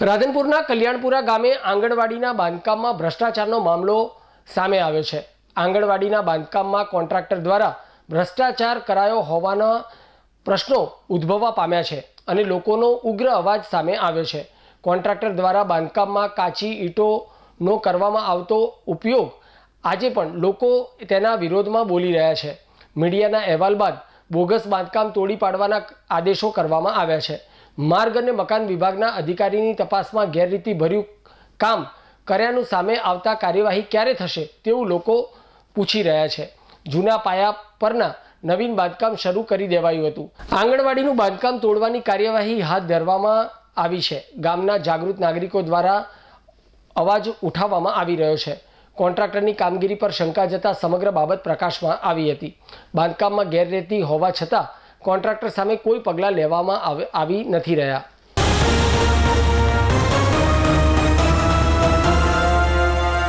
રાધનપુરના કલ્યાણપુરા ગામે આંગણવાડીના બાંધકામમાં ભ્રષ્ટાચારનો મામલો સામે આવ્યો છે. આંગણવાડીના બાંધકામમાં કોન્ટ્રાક્ટર દ્વારા ભ્રષ્ટાચાર કરાયો હોવાના પ્રશ્નો ઉદ્ભવવા પામ્યા છે અને લોકોનો ઉગ્ર અવાજ સામે આવ્યો છે. કોન્ટ્રાક્ટર દ્વારા બાંધકામમાં કાચી ઈંટોનો કરવામાં આવતો ઉપયોગ આજે પણ લોકો તેના વિરોધમાં બોલી રહ્યા છે. મીડિયાના અહેવાલ બાદ બોગસ બાંધકામ તોડી પાડવાના આદેશો કરવામાં આવ્યા છે. માર્ગ અને મકાન વિભાગના અધિકારીની તપાસમાં ગેરરીતિ ભર્યું કામ કર્યાનું સામે આવતા કાર્યવાહી ક્યારે થશે તેવું લોકો પૂછી રહ્યા છે. જૂના પાયા પરના નવીન બાંધકામ શરૂ કરી દેવાયું હતું. આંગણવાડીનું બાંધકામ તોડવાની કાર્યવાહી હાથ ધરવામાં આવી છે. ગામના જાગૃત નાગરિકો દ્વારા અવાજ ઉઠાવવામાં આવી રહ્યો છે. કોન્ટ્રાક્ટરની કામગીરી પર શંકા જતા સમગ્ર બાબત પ્રકાશમાં આવી હતી. બાંધકામમાં ગેરરીતિ હોવા છતાં કોન્ટ્રાક્ટર સામે કોઈ પગલાં લેવામાં આવે- નથી રહ્યા.